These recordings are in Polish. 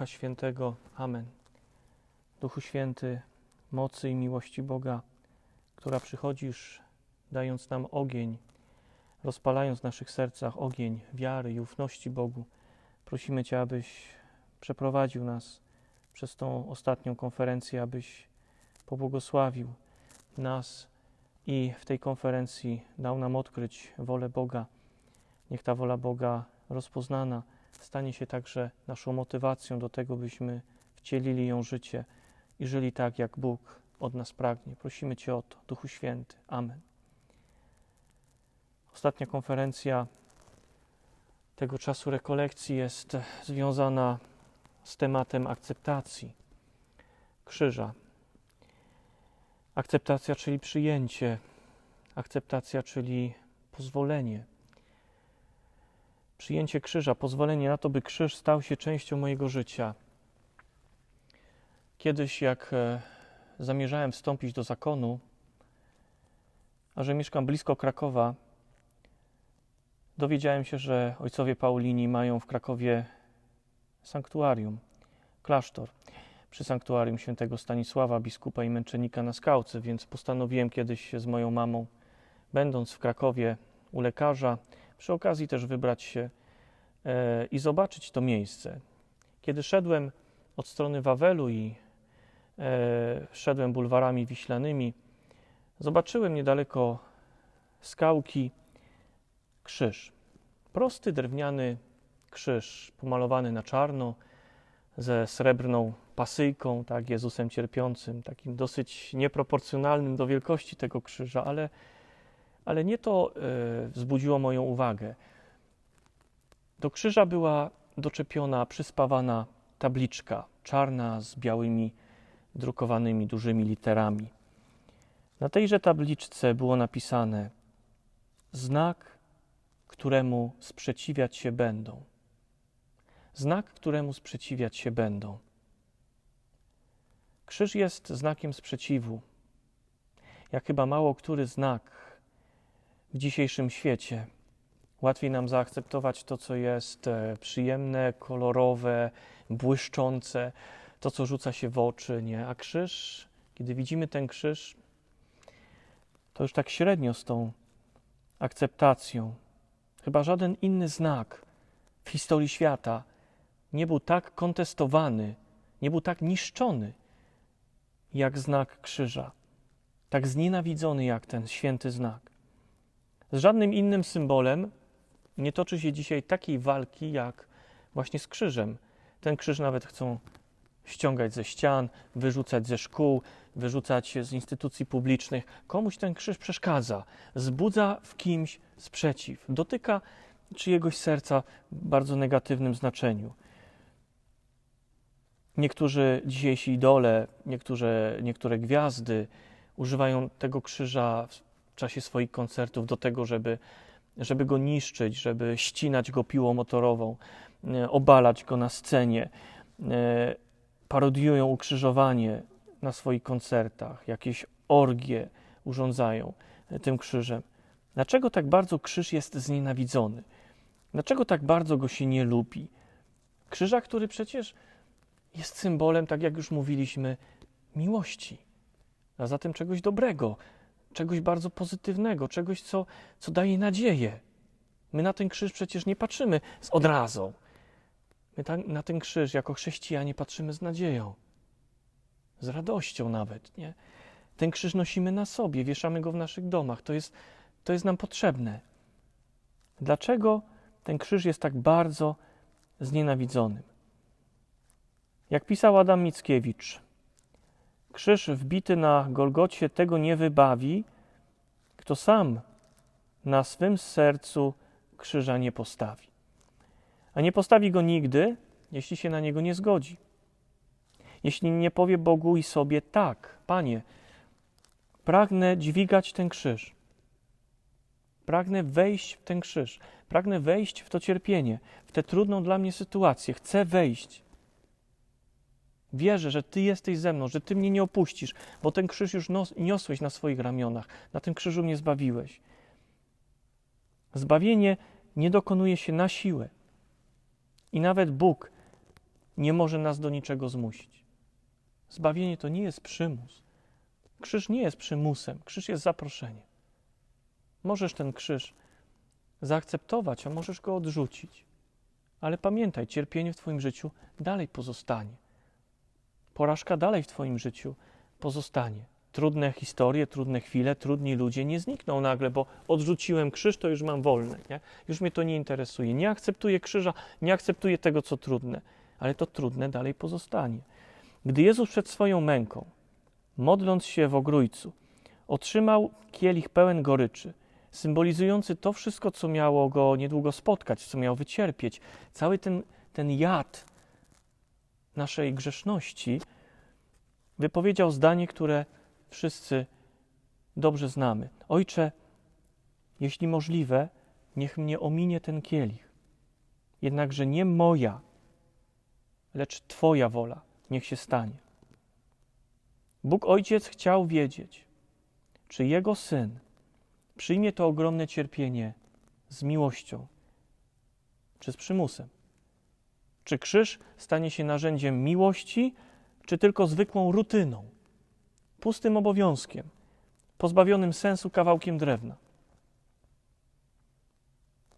Ducha Świętego. Amen. Duchu Święty, mocy i miłości Boga, która przychodzisz, dając nam ogień, rozpalając w naszych sercach ogień wiary i ufności Bogu, prosimy Cię, abyś przeprowadził nas przez tą ostatnią konferencję, abyś pobłogosławił nas i w tej konferencji dał nam odkryć wolę Boga. Niech ta wola Boga rozpoznana stanie się także naszą motywacją do tego, byśmy wcielili ją życie i żyli tak, jak Bóg od nas pragnie. Prosimy Cię o to, Duchu Święty. Amen. Ostatnia konferencja tego czasu rekolekcji jest związana z tematem akceptacji krzyża. Akceptacja, czyli przyjęcie, akceptacja, czyli pozwolenie. Przyjęcie krzyża, pozwolenie na to, by krzyż stał się częścią mojego życia. Kiedyś, jak e, zamierzałem wstąpić do zakonu, a że mieszkam blisko Krakowa, dowiedziałem się, że ojcowie Paulini mają w Krakowie sanktuarium, klasztor przy sanktuarium świętego Stanisława, biskupa i męczennika na Skałce, więc postanowiłem kiedyś z moją mamą, będąc w Krakowie u lekarza, przy okazji też wybrać się e, i zobaczyć to miejsce. Kiedy szedłem od strony Wawelu i e, szedłem bulwarami wiślanymi, zobaczyłem niedaleko skałki krzyż. Prosty drewniany krzyż, pomalowany na czarno, ze srebrną pasyjką, tak, Jezusem cierpiącym, takim dosyć nieproporcjonalnym do wielkości tego krzyża, ale, ale nie to e, wzbudziło moją uwagę. Do krzyża była doczepiona, przyspawana tabliczka, czarna z białymi, drukowanymi dużymi literami. Na tejże tabliczce było napisane znak, któremu sprzeciwiać się będą znak, któremu sprzeciwiać się będą. Krzyż jest znakiem sprzeciwu. Jak chyba mało który znak w dzisiejszym świecie. Łatwiej nam zaakceptować to, co jest e, przyjemne, kolorowe, błyszczące, to, co rzuca się w oczy, nie? A krzyż, kiedy widzimy ten krzyż, to już tak średnio z tą akceptacją. Chyba żaden inny znak w historii świata nie był tak kontestowany, nie był tak niszczony jak znak krzyża, tak znienawidzony jak ten święty znak. Z żadnym innym symbolem nie toczy się dzisiaj takiej walki jak właśnie z krzyżem. Ten krzyż nawet chcą ściągać ze ścian, wyrzucać ze szkół, wyrzucać z instytucji publicznych. Komuś ten krzyż przeszkadza, wzbudza w kimś sprzeciw, dotyka czyjegoś serca w bardzo negatywnym znaczeniu. Niektórzy dzisiejsi idole, niektóre, niektóre gwiazdy używają tego krzyża czasie swoich koncertów do tego, żeby, żeby go niszczyć, żeby ścinać go piłą motorową, e, obalać go na scenie. E, parodiują ukrzyżowanie na swoich koncertach, jakieś orgie urządzają tym krzyżem. Dlaczego tak bardzo krzyż jest znienawidzony? Dlaczego tak bardzo go się nie lubi? Krzyża, który przecież jest symbolem, tak jak już mówiliśmy, miłości, a zatem czegoś dobrego, czegoś bardzo pozytywnego, czegoś, co, co daje nadzieję. My na ten krzyż przecież nie patrzymy z odrazą. My ta, na ten krzyż jako chrześcijanie patrzymy z nadzieją, z radością nawet. Nie? Ten krzyż nosimy na sobie, wieszamy go w naszych domach. To jest, to jest nam potrzebne. Dlaczego ten krzyż jest tak bardzo znienawidzonym? Jak pisał Adam Mickiewicz, krzyż wbity na Golgocie tego nie wybawi, kto sam na swym sercu krzyża nie postawi. A nie postawi go nigdy, jeśli się na niego nie zgodzi. Jeśli nie powie Bogu i sobie tak, Panie, pragnę dźwigać ten krzyż. Pragnę wejść w ten krzyż. Pragnę wejść w to cierpienie, w tę trudną dla mnie sytuację. Chcę wejść. Wierzę, że Ty jesteś ze mną, że Ty mnie nie opuścisz, bo ten krzyż już niosłeś na swoich ramionach. Na tym krzyżu mnie zbawiłeś. Zbawienie nie dokonuje się na siłę. I nawet Bóg nie może nas do niczego zmusić. Zbawienie to nie jest przymus. Krzyż nie jest przymusem, krzyż jest zaproszeniem. Możesz ten krzyż zaakceptować, a możesz go odrzucić. Ale pamiętaj, cierpienie w Twoim życiu dalej pozostanie. Porażka dalej w Twoim życiu pozostanie. Trudne historie, trudne chwile, trudni ludzie nie znikną nagle, bo odrzuciłem krzyż, to już mam wolne. Nie? Już mnie to nie interesuje. Nie akceptuję krzyża, nie akceptuję tego, co trudne, ale to trudne dalej pozostanie. Gdy Jezus przed swoją męką, modląc się w ogrójcu, otrzymał kielich pełen goryczy, symbolizujący to wszystko, co miało go niedługo spotkać, co miał wycierpieć, cały ten, ten jad naszej grzeszności, wypowiedział zdanie, które wszyscy dobrze znamy. Ojcze, jeśli możliwe, niech mnie ominie ten kielich. Jednakże nie moja, lecz Twoja wola niech się stanie. Bóg Ojciec chciał wiedzieć, czy Jego Syn przyjmie to ogromne cierpienie z miłością, czy z przymusem. Czy krzyż stanie się narzędziem miłości, czy tylko zwykłą rutyną, pustym obowiązkiem, pozbawionym sensu kawałkiem drewna.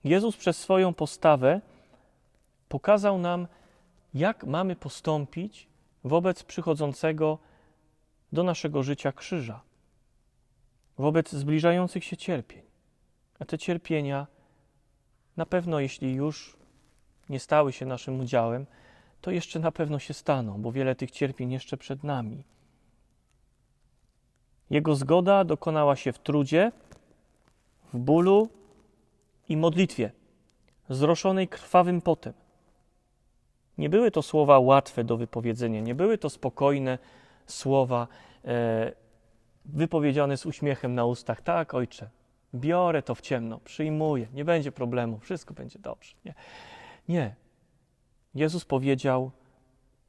Jezus przez swoją postawę pokazał nam, jak mamy postąpić wobec przychodzącego do naszego życia krzyża, wobec zbliżających się cierpień. A te cierpienia, na pewno, jeśli już nie stały się naszym udziałem, to jeszcze na pewno się staną, bo wiele tych cierpień jeszcze przed nami. Jego zgoda dokonała się w trudzie, w bólu i modlitwie, zroszonej krwawym potem. Nie były to słowa łatwe do wypowiedzenia, nie były to spokojne słowa e, wypowiedziane z uśmiechem na ustach. Tak, ojcze, biorę to w ciemno, przyjmuję, nie będzie problemu, wszystko będzie dobrze. Nie. Nie. Jezus powiedział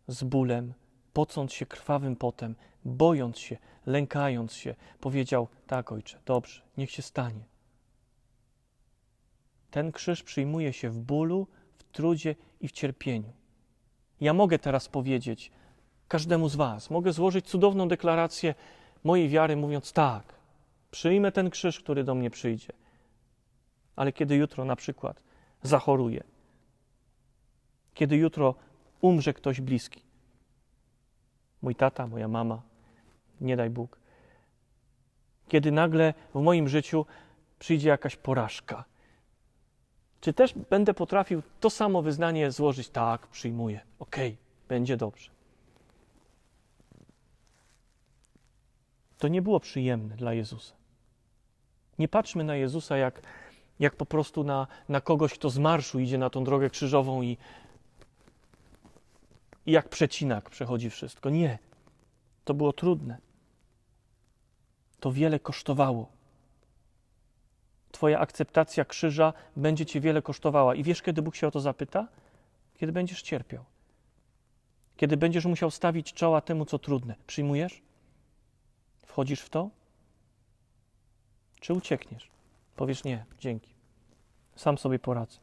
z bólem, pocąc się krwawym potem, bojąc się, lękając się, powiedział: Tak, ojcze, dobrze, niech się stanie. Ten krzyż przyjmuje się w bólu, w trudzie i w cierpieniu. Ja mogę teraz powiedzieć każdemu z Was, mogę złożyć cudowną deklarację mojej wiary, mówiąc: Tak, przyjmę ten krzyż, który do mnie przyjdzie. Ale kiedy jutro na przykład zachoruję, kiedy jutro umrze ktoś bliski, mój tata, moja mama, nie daj Bóg, kiedy nagle w moim życiu przyjdzie jakaś porażka, czy też będę potrafił to samo wyznanie złożyć? Tak, przyjmuję, okej, okay, będzie dobrze. To nie było przyjemne dla Jezusa. Nie patrzmy na Jezusa jak, jak po prostu na, na kogoś, kto z marszu idzie na tą drogę krzyżową i, i jak przecinak przechodzi wszystko. Nie. To było trudne. To wiele kosztowało. Twoja akceptacja krzyża będzie Cię wiele kosztowała. I wiesz, kiedy Bóg się o to zapyta? Kiedy będziesz cierpiał. Kiedy będziesz musiał stawić czoła temu, co trudne. Przyjmujesz? Wchodzisz w to? Czy uciekniesz? Powiesz nie, dzięki. Sam sobie poradzę.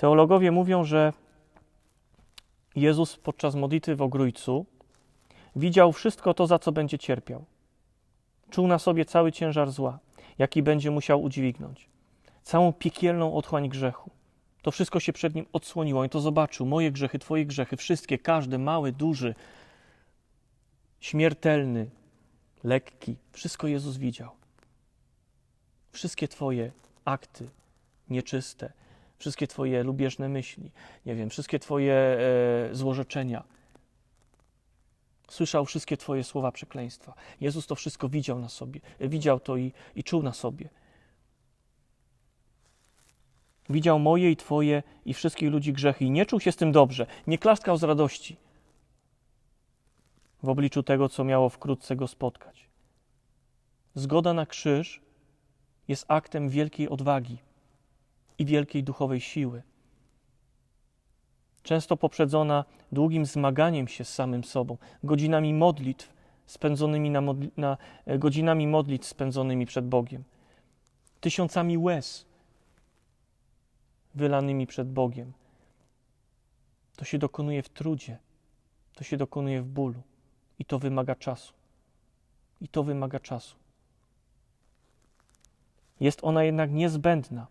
Teologowie mówią, że Jezus podczas modlitwy w ogrójcu widział wszystko to, za co będzie cierpiał. Czuł na sobie cały ciężar zła, jaki będzie musiał udźwignąć, całą piekielną otchłań grzechu. To wszystko się przed nim odsłoniło i to zobaczył. Moje grzechy, Twoje grzechy, wszystkie, każdy, mały, duży, śmiertelny, lekki, wszystko Jezus widział. Wszystkie Twoje akty nieczyste, wszystkie Twoje lubieżne myśli, nie wiem, wszystkie Twoje e, złorzeczenia. Słyszał wszystkie Twoje słowa przekleństwa. Jezus to wszystko widział na sobie, widział to i, i czuł na sobie. Widział moje i Twoje i wszystkich ludzi grzechy i nie czuł się z tym dobrze, nie klaskał z radości w obliczu tego, co miało wkrótce go spotkać. Zgoda na krzyż jest aktem wielkiej odwagi i wielkiej duchowej siły. Często poprzedzona długim zmaganiem się z samym sobą, godzinami modlitw spędzonymi na, modli na e, godzinami modlitw spędzonymi przed Bogiem, tysiącami łez wylanymi przed Bogiem, To się dokonuje w trudzie, to się dokonuje w bólu i to wymaga czasu. I to wymaga czasu. Jest ona jednak niezbędna,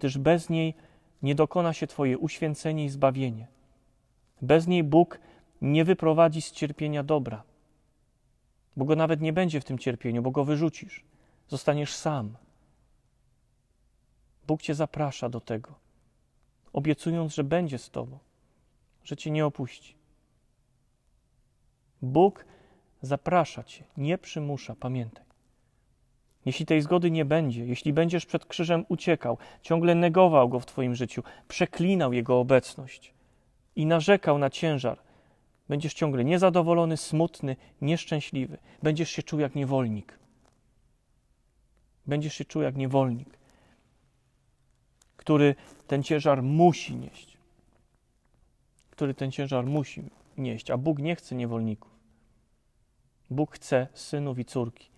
gdyż bez niej nie dokona się Twoje uświęcenie i zbawienie. Bez niej Bóg nie wyprowadzi z cierpienia dobra, bo go nawet nie będzie w tym cierpieniu, bo go wyrzucisz. Zostaniesz sam. Bóg Cię zaprasza do tego, obiecując, że będzie z Tobą, że Cię nie opuści. Bóg zaprasza Cię, nie przymusza, pamiętaj. Jeśli tej zgody nie będzie, jeśli będziesz przed krzyżem uciekał, ciągle negował go w Twoim życiu, przeklinał jego obecność i narzekał na ciężar, będziesz ciągle niezadowolony, smutny, nieszczęśliwy. Będziesz się czuł jak niewolnik. Będziesz się czuł jak niewolnik, który ten ciężar musi nieść. Który ten ciężar musi nieść, a Bóg nie chce niewolników. Bóg chce synów i córki.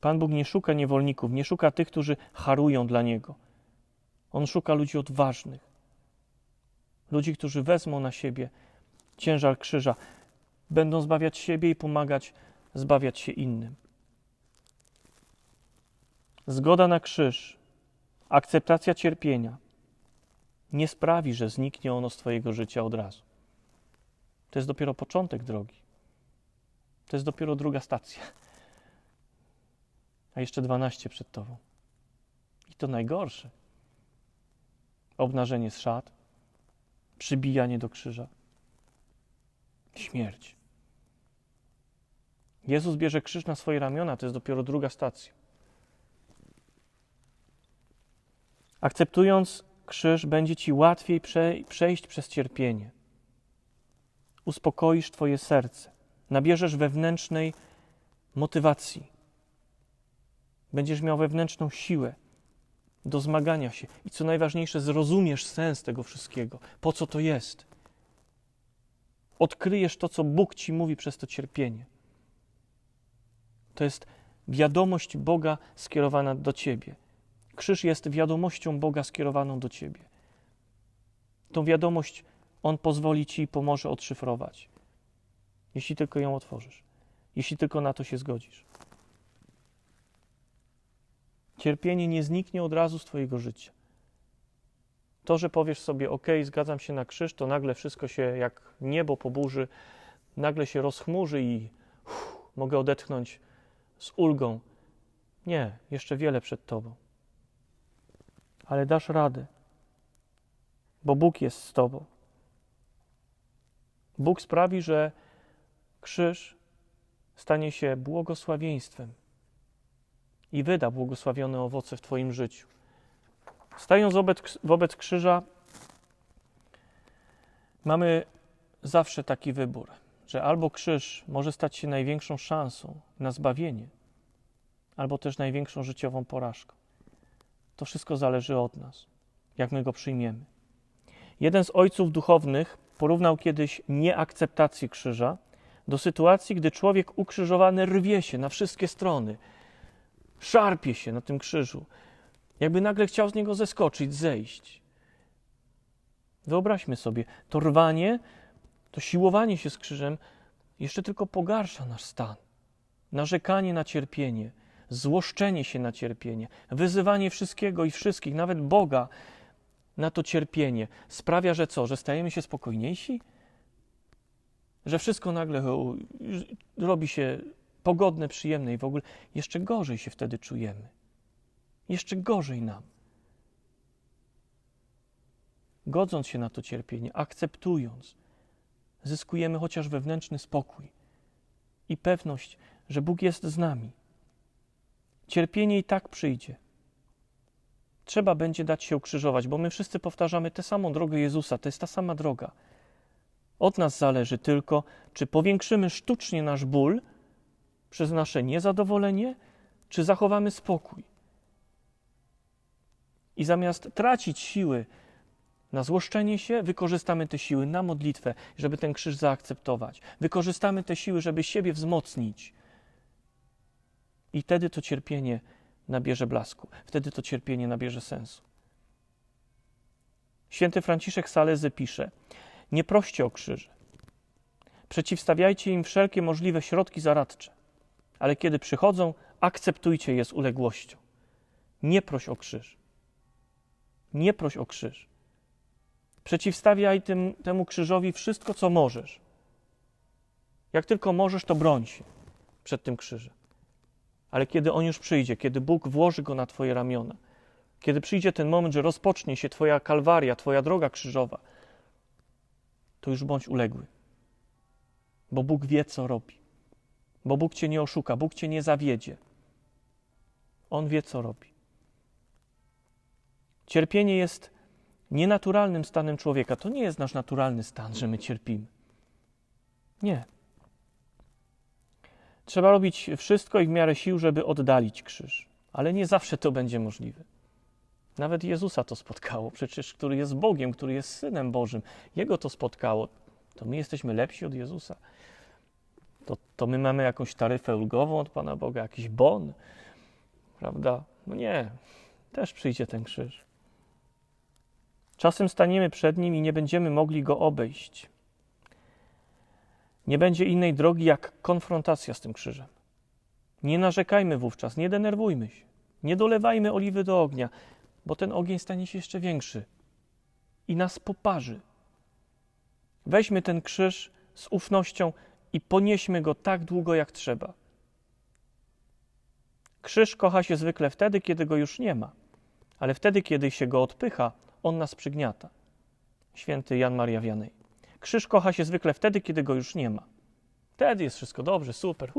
Pan Bóg nie szuka niewolników, nie szuka tych, którzy harują dla Niego. On szuka ludzi odważnych, ludzi, którzy wezmą na siebie ciężar krzyża, będą zbawiać siebie i pomagać zbawiać się innym. Zgoda na krzyż, akceptacja cierpienia nie sprawi, że zniknie ono z Twojego życia od razu. To jest dopiero początek drogi. To jest dopiero druga stacja a jeszcze 12 przed tobą. I to najgorsze. Obnażenie z szat, przybijanie do krzyża, śmierć. Jezus bierze krzyż na swoje ramiona, to jest dopiero druga stacja. Akceptując krzyż, będzie ci łatwiej prze, przejść przez cierpienie. Uspokoisz Twoje serce, nabierzesz wewnętrznej motywacji Będziesz miał wewnętrzną siłę do zmagania się i co najważniejsze, zrozumiesz sens tego wszystkiego, po co to jest. Odkryjesz to, co Bóg ci mówi przez to cierpienie. To jest wiadomość Boga skierowana do ciebie. Krzyż jest wiadomością Boga skierowaną do ciebie. Tą wiadomość On pozwoli ci i pomoże odszyfrować, jeśli tylko ją otworzysz, jeśli tylko na to się zgodzisz. Cierpienie nie zniknie od razu z Twojego życia. To, że powiesz sobie, OK, zgadzam się na krzyż, to nagle wszystko się jak niebo po burzy, nagle się rozchmurzy i uff, mogę odetchnąć z ulgą. Nie, jeszcze wiele przed Tobą. Ale dasz radę, bo Bóg jest z Tobą. Bóg sprawi, że krzyż stanie się błogosławieństwem i wyda błogosławione owoce w Twoim życiu. Stając wobec, wobec krzyża, mamy zawsze taki wybór, że albo krzyż może stać się największą szansą na zbawienie, albo też największą życiową porażką. To wszystko zależy od nas, jak my go przyjmiemy. Jeden z ojców duchownych porównał kiedyś nieakceptację krzyża do sytuacji, gdy człowiek ukrzyżowany rwie się na wszystkie strony szarpie się na tym krzyżu, jakby nagle chciał z niego zeskoczyć, zejść. Wyobraźmy sobie, to rwanie, to siłowanie się z krzyżem jeszcze tylko pogarsza nasz stan. Narzekanie na cierpienie, złoszczenie się na cierpienie, wyzywanie wszystkiego i wszystkich, nawet Boga, na to cierpienie sprawia, że co? Że stajemy się spokojniejsi? Że wszystko nagle robi się pogodne, przyjemne i w ogóle jeszcze gorzej się wtedy czujemy. Jeszcze gorzej nam. Godząc się na to cierpienie, akceptując, zyskujemy chociaż wewnętrzny spokój i pewność, że Bóg jest z nami. Cierpienie i tak przyjdzie. Trzeba będzie dać się ukrzyżować, bo my wszyscy powtarzamy tę samą drogę Jezusa, to jest ta sama droga. Od nas zależy tylko, czy powiększymy sztucznie nasz ból, przez nasze niezadowolenie, czy zachowamy spokój? I zamiast tracić siły na złoszczenie się, wykorzystamy te siły na modlitwę, żeby ten krzyż zaakceptować. Wykorzystamy te siły, żeby siebie wzmocnić. I wtedy to cierpienie nabierze blasku, wtedy to cierpienie nabierze sensu. Święty Franciszek Salezy pisze: Nie proście o krzyże. Przeciwstawiajcie im wszelkie możliwe środki zaradcze, ale kiedy przychodzą, akceptujcie je z uległością. Nie proś o krzyż. Nie proś o krzyż. Przeciwstawiaj tym, temu krzyżowi wszystko, co możesz. Jak tylko możesz, to broń się przed tym krzyżem. Ale kiedy on już przyjdzie, kiedy Bóg włoży go na Twoje ramiona, kiedy przyjdzie ten moment, że rozpocznie się Twoja kalwaria, Twoja droga krzyżowa, to już bądź uległy. Bo Bóg wie, co robi. Bo Bóg Cię nie oszuka, Bóg Cię nie zawiedzie. On wie, co robi. Cierpienie jest nienaturalnym stanem człowieka. To nie jest nasz naturalny stan, że my cierpimy. Nie. Trzeba robić wszystko i w miarę sił, żeby oddalić krzyż, ale nie zawsze to będzie możliwe. Nawet Jezusa to spotkało, przecież który jest Bogiem, który jest Synem Bożym. Jego to spotkało. To my jesteśmy lepsi od Jezusa. To, to my mamy jakąś taryfę ulgową od Pana Boga, jakiś bon, prawda? No nie, też przyjdzie ten krzyż. Czasem staniemy przed nim i nie będziemy mogli go obejść. Nie będzie innej drogi jak konfrontacja z tym krzyżem. Nie narzekajmy wówczas, nie denerwujmy się, nie dolewajmy oliwy do ognia, bo ten ogień stanie się jeszcze większy i nas poparzy. Weźmy ten krzyż z ufnością i ponieśmy go tak długo, jak trzeba. Krzyż kocha się zwykle wtedy, kiedy go już nie ma, ale wtedy, kiedy się go odpycha, on nas przygniata. Święty Jan Maria Wianej. Krzyż kocha się zwykle wtedy, kiedy go już nie ma. Wtedy jest wszystko dobrze, super.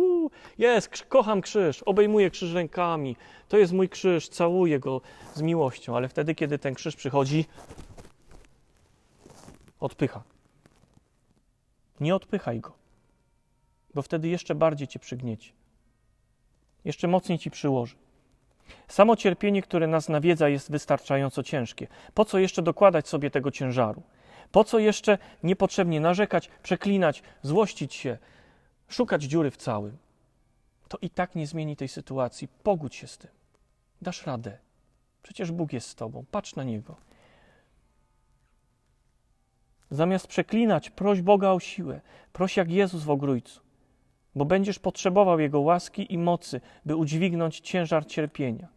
Jest, kocham krzyż, obejmuję krzyż rękami. To jest mój krzyż, całuję go z miłością, ale wtedy, kiedy ten krzyż przychodzi, odpycha. Nie odpychaj go, bo wtedy jeszcze bardziej cię przygnieci. Jeszcze mocniej ci przyłoży. Samo cierpienie, które nas nawiedza, jest wystarczająco ciężkie. Po co jeszcze dokładać sobie tego ciężaru? Po co jeszcze niepotrzebnie narzekać, przeklinać, złościć się, szukać dziury w całym? To i tak nie zmieni tej sytuacji. Pogódź się z tym. Dasz radę. Przecież Bóg jest z tobą. Patrz na Niego. Zamiast przeklinać, proś Boga o siłę. Proś jak Jezus w ogrójcu, bo będziesz potrzebował Jego łaski i mocy, by udźwignąć ciężar cierpienia.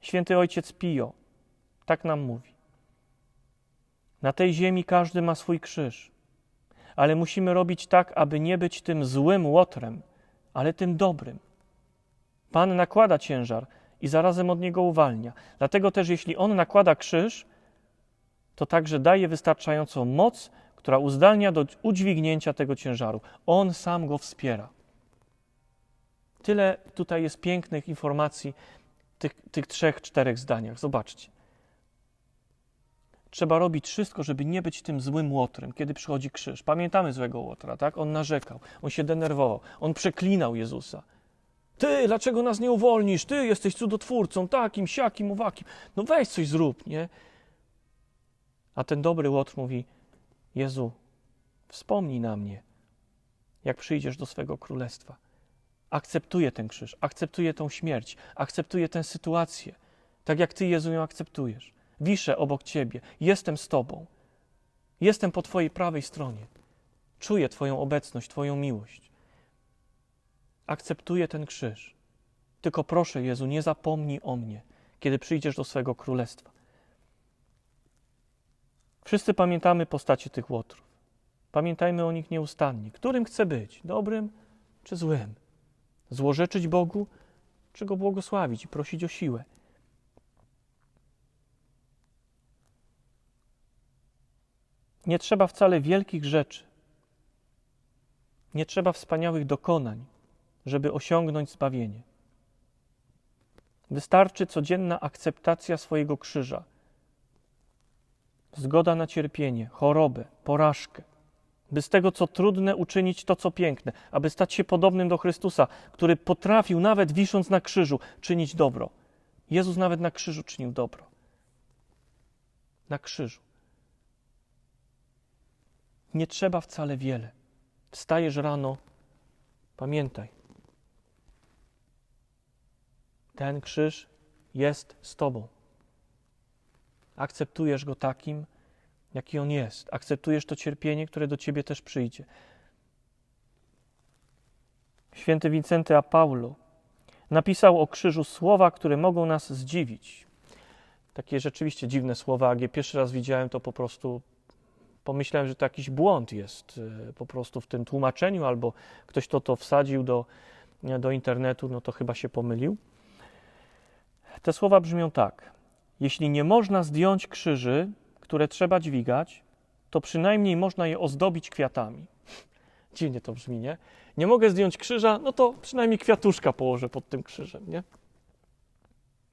Święty Ojciec Pio tak nam mówi. Na tej ziemi każdy ma swój krzyż, ale musimy robić tak, aby nie być tym złym łotrem, ale tym dobrym. Pan nakłada ciężar i zarazem od niego uwalnia. Dlatego też, jeśli on nakłada krzyż, to także daje wystarczającą moc, która uzdalnia do udźwignięcia tego ciężaru. On sam go wspiera. Tyle tutaj jest pięknych informacji w tych, tych trzech, czterech zdaniach. Zobaczcie. Trzeba robić wszystko, żeby nie być tym złym łotrem, kiedy przychodzi krzyż. Pamiętamy złego łotra, tak? On narzekał, on się denerwował, on przeklinał Jezusa. Ty, dlaczego nas nie uwolnisz? Ty jesteś cudotwórcą, takim, siakim, owakim. No weź coś zrób, nie? A ten dobry łotr mówi: Jezu, wspomnij na mnie, jak przyjdziesz do swego królestwa. Akceptuję ten krzyż, akceptuję tą śmierć, akceptuję tę sytuację, tak jak Ty, Jezu, ją akceptujesz. Wiszę obok Ciebie, jestem z Tobą, jestem po Twojej prawej stronie. Czuję Twoją obecność, Twoją miłość. Akceptuję ten krzyż. Tylko proszę, Jezu, nie zapomnij o mnie, kiedy przyjdziesz do swego królestwa. Wszyscy pamiętamy postacie tych łotrów. Pamiętajmy o nich nieustannie. Którym chcę być? Dobrym czy złym? Złorzeczyć Bogu, czy Go błogosławić i prosić o siłę? Nie trzeba wcale wielkich rzeczy. Nie trzeba wspaniałych dokonań, żeby osiągnąć zbawienie. Wystarczy codzienna akceptacja swojego krzyża, zgoda na cierpienie, chorobę, porażkę, by z tego, co trudne, uczynić to, co piękne, aby stać się podobnym do Chrystusa, który potrafił, nawet wisząc na krzyżu, czynić dobro. Jezus nawet na krzyżu czynił dobro. Na krzyżu. Nie trzeba wcale wiele. Wstajesz rano, pamiętaj. Ten krzyż jest z Tobą. Akceptujesz go takim, jaki on jest. Akceptujesz to cierpienie, które do ciebie też przyjdzie. Święty Wincenty a Paulo napisał o krzyżu słowa, które mogą nas zdziwić. Takie rzeczywiście dziwne słowa, jak je pierwszy raz widziałem, to po prostu pomyślałem, że to jakiś błąd jest e, po prostu w tym tłumaczeniu, albo ktoś to to wsadził do, do internetu, no to chyba się pomylił. Te słowa brzmią tak: Jeśli nie można zdjąć krzyży, które trzeba dźwigać, to przynajmniej można je ozdobić kwiatami. Dziwnie to brzmi, nie? Nie mogę zdjąć krzyża, no to przynajmniej kwiatuszka położę pod tym krzyżem, nie?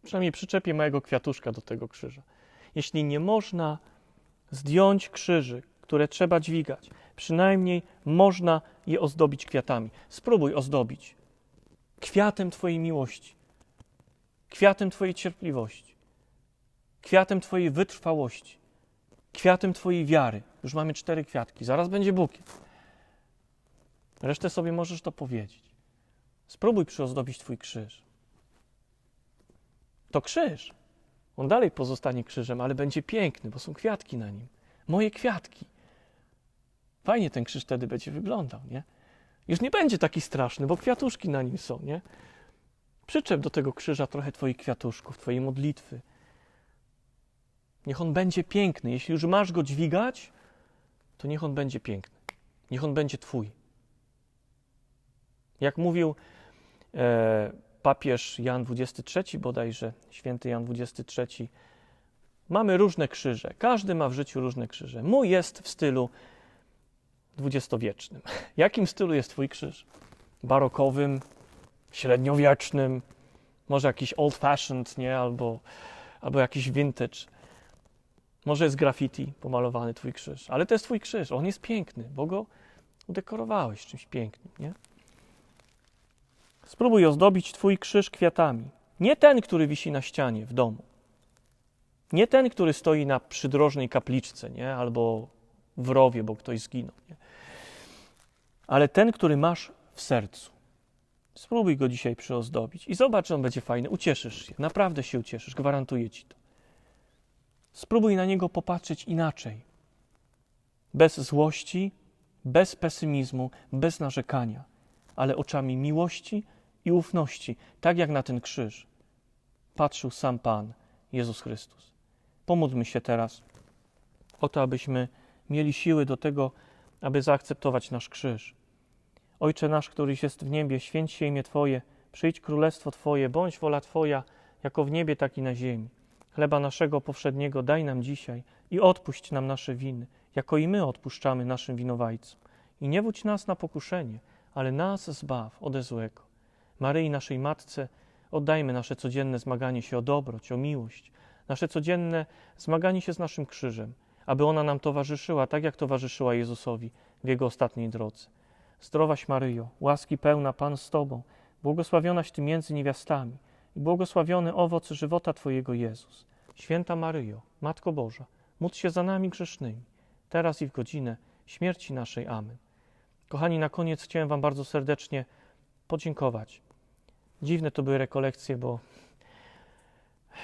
Przynajmniej przyczepię mojego kwiatuszka do tego krzyża. Jeśli nie można zdjąć krzyży, które trzeba dźwigać, przynajmniej można je ozdobić kwiatami. Spróbuj ozdobić kwiatem Twojej miłości, kwiatem Twojej cierpliwości, kwiatem Twojej wytrwałości, kwiatem Twojej wiary. Już mamy cztery kwiatki, zaraz będzie bukiet. Resztę sobie możesz to powiedzieć. Spróbuj przyozdobić Twój krzyż. To krzyż. On dalej pozostanie krzyżem, ale będzie piękny, bo są kwiatki na nim. Moje kwiatki. Fajnie ten krzyż wtedy będzie wyglądał, nie? Już nie będzie taki straszny, bo kwiatuszki na nim są, nie? Przyczep do tego krzyża trochę Twoich kwiatuszków, Twojej modlitwy. Niech on będzie piękny. Jeśli już masz go dźwigać, to niech on będzie piękny. Niech on będzie Twój. Jak mówił e, papież Jan XXIII bodajże, święty Jan XXIII, mamy różne krzyże. Każdy ma w życiu różne krzyże. Mój jest w stylu dwudziestowiecznym. Jakim stylu jest Twój krzyż? Barokowym, średniowiecznym, może jakiś old-fashioned, nie? Albo, albo jakiś vintage. Może jest graffiti pomalowany Twój krzyż, ale to jest Twój krzyż. On jest piękny, bo go udekorowałeś czymś pięknym, nie? Spróbuj ozdobić Twój krzyż kwiatami. Nie ten, który wisi na ścianie w domu. Nie ten, który stoi na przydrożnej kapliczce, nie? albo w rowie, bo ktoś zginął. Nie? Ale ten, który masz w sercu. Spróbuj go dzisiaj przyozdobić i zobacz, że on będzie fajny. Ucieszysz się, naprawdę się ucieszysz, gwarantuję ci to. Spróbuj na niego popatrzeć inaczej. Bez złości, bez pesymizmu, bez narzekania, ale oczami miłości i ufności, tak jak na ten krzyż patrzył sam Pan Jezus Chrystus. Pomódlmy się teraz o to, abyśmy mieli siły do tego, aby zaakceptować nasz krzyż. Ojcze nasz, któryś jest w niebie, święć się imię Twoje, przyjdź królestwo Twoje, bądź wola Twoja, jako w niebie, tak i na ziemi. Chleba naszego powszedniego daj nam dzisiaj i odpuść nam nasze winy, jako i my odpuszczamy naszym winowajcom. I nie wódź nas na pokuszenie, ale nas zbaw ode złego. Maryi, naszej Matce, oddajmy nasze codzienne zmaganie się o dobroć, o miłość, nasze codzienne zmaganie się z naszym krzyżem, aby ona nam towarzyszyła tak, jak towarzyszyła Jezusowi w Jego ostatniej drodze. Zdrowaś Maryjo, łaski pełna Pan z Tobą, błogosławionaś Ty między niewiastami i błogosławiony owoc żywota Twojego Jezus. Święta Maryjo, Matko Boża, módl się za nami grzesznymi, teraz i w godzinę śmierci naszej. Amen. Kochani, na koniec chciałem Wam bardzo serdecznie podziękować. Dziwne to były rekolekcje, bo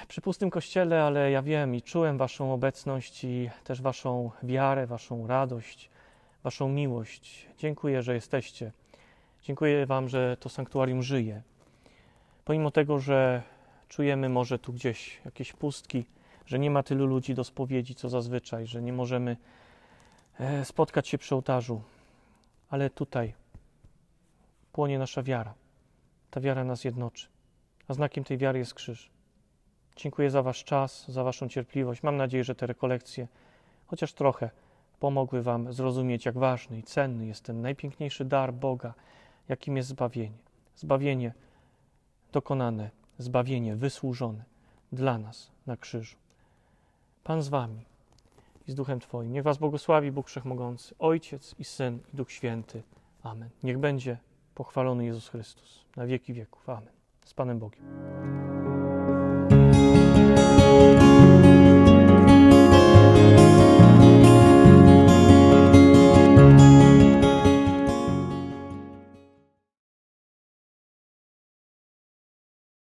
przy pustym kościele, ale ja wiem i czułem Waszą obecność i też Waszą wiarę, Waszą radość, Waszą miłość. Dziękuję, że jesteście. Dziękuję Wam, że to sanktuarium żyje. Pomimo tego, że czujemy może tu gdzieś jakieś pustki, że nie ma tylu ludzi do spowiedzi, co zazwyczaj, że nie możemy e, spotkać się przy ołtarzu, ale tutaj płonie nasza wiara. Ta wiara nas jednoczy, a znakiem tej wiary jest krzyż. Dziękuję za Wasz czas, za Waszą cierpliwość. Mam nadzieję, że te rekolekcje, chociaż trochę, pomogły Wam zrozumieć, jak ważny i cenny jest ten najpiękniejszy dar Boga, jakim jest zbawienie. Zbawienie dokonane, zbawienie wysłużone dla nas na krzyżu. Pan z Wami i z Duchem Twoim. Niech Was błogosławi Bóg Wszechmogący, Ojciec i Syn i Duch Święty. Amen. Niech będzie pochwalony Jezus Chrystus na wieki wieków. Amen. Z Panem Bogiem.